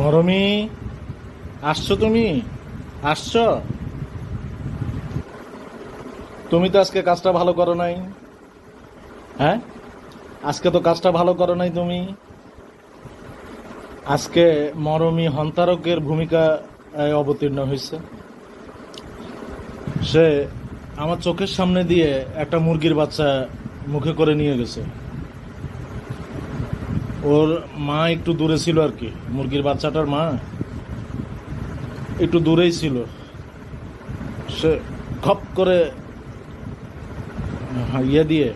মরমি, আসছো তুমি? আসছো? তুমি তো আজকে কাজটা ভালো করো নাই। হ্যাঁ? আজকে তো কাজটা ভালো করো নাই তুমি। আজকে মরমি হন্তারকের ভূমিকা অবতীর্ণ হয়েছে সে আমার চোখের সামনে দিয়ে একটা মুরগির বাচ্চা মুখে করে নিয়ে গেছে। ওর মা একটু দূরে ছিল আর কি। মুরগির বাচ্চাটার মা একটু দূরেই ছিল। সে খপ করে ইয়ে দিয়ে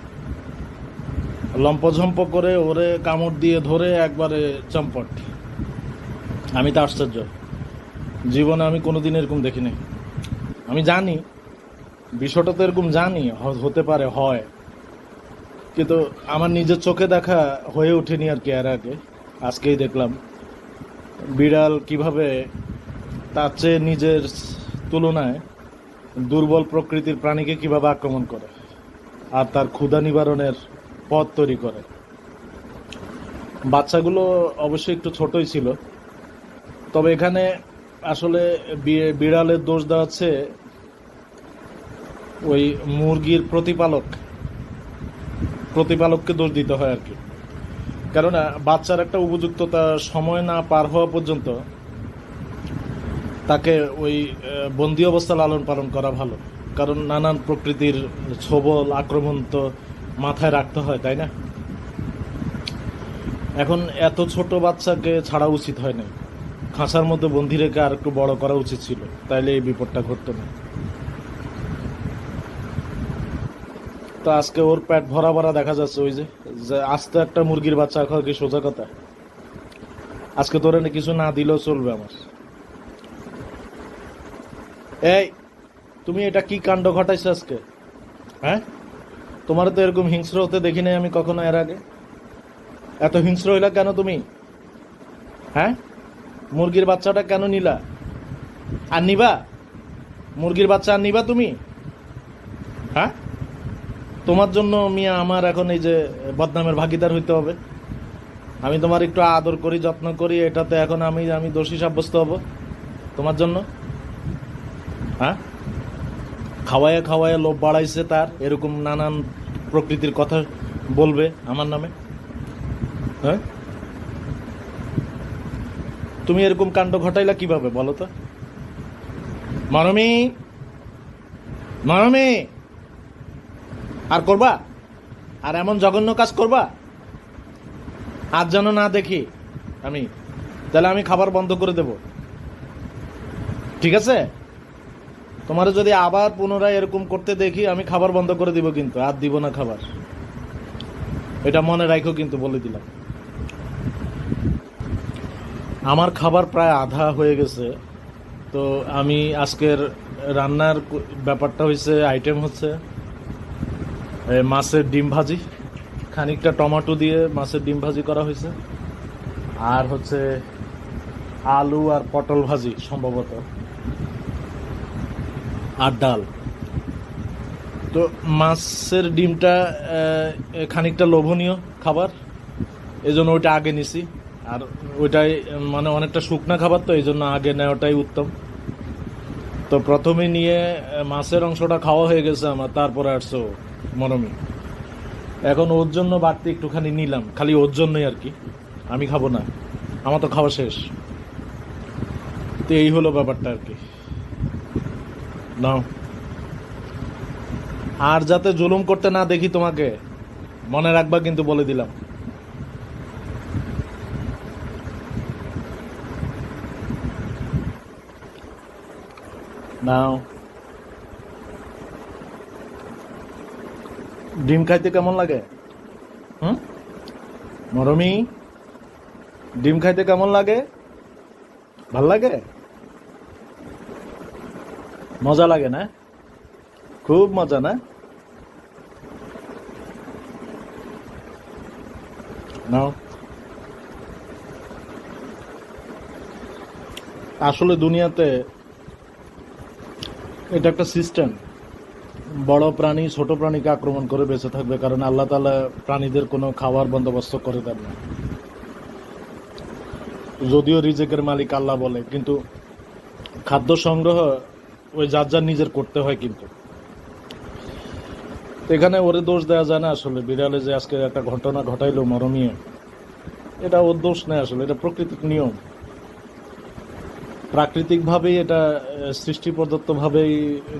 লম্পঝম্প করে ওরে কামড় দিয়ে ধরে একবারে চম্পট। আমি তো আশ্চর্য। জীবনে আমি কোনোদিন এরকম দেখিনি। আমি জানি, বিষয়টা তো এরকম জানি হতে পারে, হয়। কিন্তু আমার নিজের চোখে দেখা হয়ে ওঠেনি আর কি এর আগে। আজকেই দেখলাম। বিড়াল কীভাবে তার চেয়ে নিজের তুলনায় দুর্বল প্রকৃতির প্রাণীকে কীভাবে আক্রমণ করে আর তার ক্ষুধা নিবারণের পথ তৈরি করে। বাচ্চাগুলো অবশ্যই একটু ছোটই ছিল। তবে এখানে আসলে বিড়ালের দোষ দেওয়া হচ্ছে ওই মুরগির প্রতিপালক। প্রতিপালককে দোষ দিতে হয় আর কি। কেননা, বাচ্চার একটা উপযুক্ততা সময় না পার হওয়া পর্যন্ত তাকে ওই বন্দি অবস্থা লালন পালন করা ভালো। কারণ নানান প্রকৃতির ছবল, আক্রমণ তো মাথায় রাখতে হয়, তাই না? এখন এত ছোট বাচ্চাকে ছাড়া উচিত হয় না খাঁচার মধ্যে বন্দি রেখে আর একটু বড় করা উচিত ছিল। তাইলে এই বিপদটা ঘটতো না। আজকে ওর পেট ভরা ভরা দেখা যাচ্ছে ওই যে আস্তে একটা মুরগির বাচ্চা খাওয়া কি সোজা কথা? আজকে তোর কিছু না দিলেও চলবে আমার। এই, তুমি এটা কি কাণ্ড ঘটাইছো আজকে? হ্যাঁ? তোমার তো এরকম হিংস্র হতে দেখি নাই আমি কখনো এর আগে। এত হিংস্র হইলা কেন তুমি? হ্যাঁ? মুরগির বাচ্চাটা কেন নিলা? আর নিবা? মুরগির বাচ্চা আর নিবা তুমি? হ্যাঁ? তোমার জন্য মিয়া আমার এখন এই যে বদনামের ভাগিদার হইতে হবে। আমি তোমার একটু আদর করি, যত্ন করি, এটাতে এখন আমি আমি দোষী সাব্যস্ত হব তোমার জন্য। হ্যাঁ? খাওয়ায় খাওয়ায় লোভ বাড়াইছে তার, এরকম নানান প্রকৃতির কথা বলবে আমার নামে। হ্যাঁ? তুমি এরকম কাণ্ড ঘটাইলা কীভাবে বলো তো? মানমী! মানমী! আর করবা? আর এমন জঘন্য কাজ করবা? আজ যেন না দেখি আমি, তাহলে আমি খাবার বন্ধ করে দেব। ঠিক আছে? তোমার যদি আবার পুনরায় এরকম করতে দেখি, আমি খাবার বন্ধ করে দিব কিন্তু, আর দিব না খাবার। এটা মনে রাখো কিন্তু বলে দিলাম। আমার খাবার প্রায় আধা হয়ে গেছে। তো আমি আজকের রান্নার ব্যাপারটা হয়েছে আইটেম হচ্ছে মাছের ডিম ভাজি। খানিকটা টমেটো দিয়ে মাছের ডিম ভাজি করা হয়েছে। আর হচ্ছে আলু আর পটল ভাজি সম্ভবত। আর ডাল। তো মাছের ডিমটা খানিকটা লোভনীয় খাবার। এই জন্য ওইটা আগে নিছি। আর ওইটাই মানে অনেকটা শুকনা খাবার তো এই জন্য আগে নেওয়াটাই উত্তম। তো প্রথমে নিয়ে মাছের অংশটা খাওয়া হয়ে গেছে আমার, তারপরে আসছো মরমি। এখন ওর জন্য বাড়তি একটুখানি নিলাম, খালি ওর জন্যই আর কি। আমি খাব না, আমার তো খাওয়া শেষ। তো এই হলো ব্যাপারটা আর কি। নাও। আর যাতে জুলুম করতে না দেখি তোমাকে, মনে রাখবা কিন্তু বলে দিলাম। নাও। ডিম খাইতে কেমন লাগে? হুম? মরমি, ডিম খাইতে কেমন লাগে? ভালো লাগে? মজা লাগে না? খুব মজা না? নাও। আসলে দুনিয়াতে এটা একটা সিস্টেম বড় প্রাণী, ছোট প্রাণীকে আক্রমণ করে বেঁচে থাকবে, কারণ আল্লাহ তালা প্রাণীদের কোনো খাবার বন্দোবস্ত করে দেন না। যদিও রিজেকের মালিক আল্লাহ বলে, কিন্তু খাদ্য সংগ্রহ ওই যার যার নিজের করতে হয় কিন্তু। এখানে ওরে দোষ দেওয়া যায় না আসলে, বিড়ালে যে আজকে একটা ঘটনা ঘটাইলো মরমীয়, এটা ওর দোষ নেই আসলে, এটা প্রকৃতিক নিয়ম। প্রাকৃতিকভাবেই এটা সৃষ্টি প্রদত্তভাবেই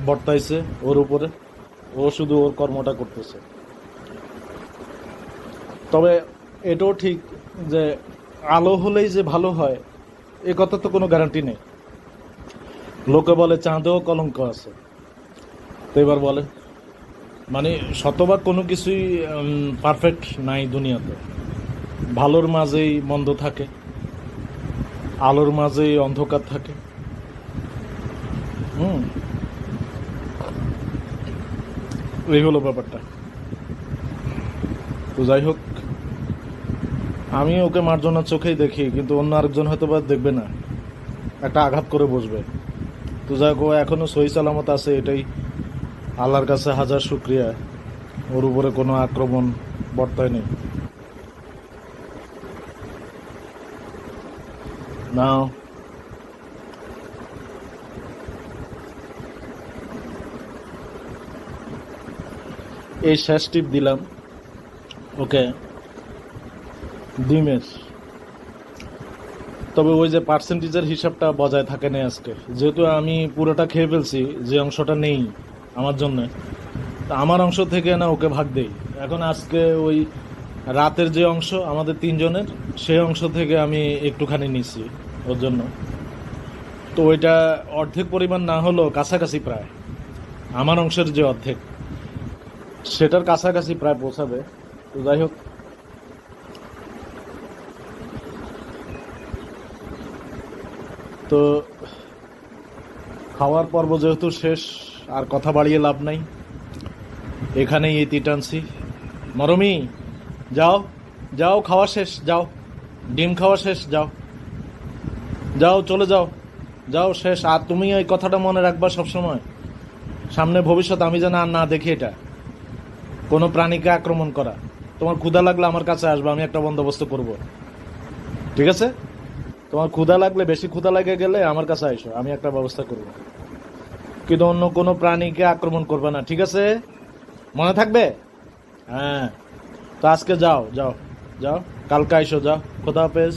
বর্তাইছে ওর উপরে। ও শুধু ওর কর্মটা করতেছে। তবে এটাও ঠিক যে আলো হলেই যে ভালো হয়, এ কথা তো কোনো গ্যারান্টি নেই। লোকে বলে চাঁদেও কলঙ্ক আছে। তো এবার বলে মানে শতভাগ কোনো কিছুই পারফেক্ট নাই দুনিয়াতে। ভালোর মাঝেই মন্দ থাকে। আলোর মাঝেই অন্ধকার থাকে। হুম। এই হলো ব্যাপারটা। তো যাই হোক, আমি ওকে মার্জনার চোখেই দেখি, কিন্তু অন্য আরেকজন হয়তো বা দেখবে না। একটা আঘাত করে বসবে। তো যাই হোক, ও এখনও সহি সালামত আছে, এটাই আল্লাহর কাছে হাজার শুক্রিয়া। ওর উপরে কোনো আক্রমণ বর্তায় নেই। নাও এই শেষ টিপ দিলাম। ওকে। দুই ডিমের তবে ওই যে পার্সেন্টেজের হিসাবটা বজায় থাকে না আজকে। যেহেতু আমি পুরোটা খেয়ে ফেলছি, যে অংশটা নেই আমার জন্য, তা আমার অংশ থেকে না ওকে ভাগ দেই। এখন আজকে ওই রাতের যে অংশ আমাদের তিনজনের, সেই অংশ থেকে আমি একটুখানি নিছি ওর জন্য। তো ওইটা অর্ধেক পরিমাণ না হলেও কাছাকাছি প্রায়। আমার অংশের যে অর্ধেক, সেটার কাছাকাছি প্রায় পৌঁছাবে। তো যাই হোক। তো খাওয়ার পর্ব যেহেতু শেষ, আর কথা বাড়িয়ে লাভ নাই, এখানেই ইতি টানছি মরমি যাও যাও, খাওয়া শেষ, যাও। ডিম খাওয়া শেষ, যাও। যাও, চলে যাও। যাও, শেষ। আর তুমি এই কথাটা মনে রাখবা সবসময়। সামনে ভবিষ্যৎ, আমি যেন আর না দেখি এটা। কোনো প্রাণীকে আক্রমণ করা। তোমার ক্ষুধা লাগলে আমার কাছে আসবে, আমি একটা বন্দোবস্ত করব। ঠিক আছে? তোমার ক্ষুধা লাগলে, বেশি ক্ষুধা লাগে গেলে আমার কাছে আইসো, আমি একটা ব্যবস্থা করব। কিন্তু অন্য কোনো প্রাণীকে আক্রমণ করবে না, ঠিক আছে? মনে থাকবে? হ্যাঁ। তো আজকে যাও যাও যাও কালকে আইসো যাও খোদা হাফেজ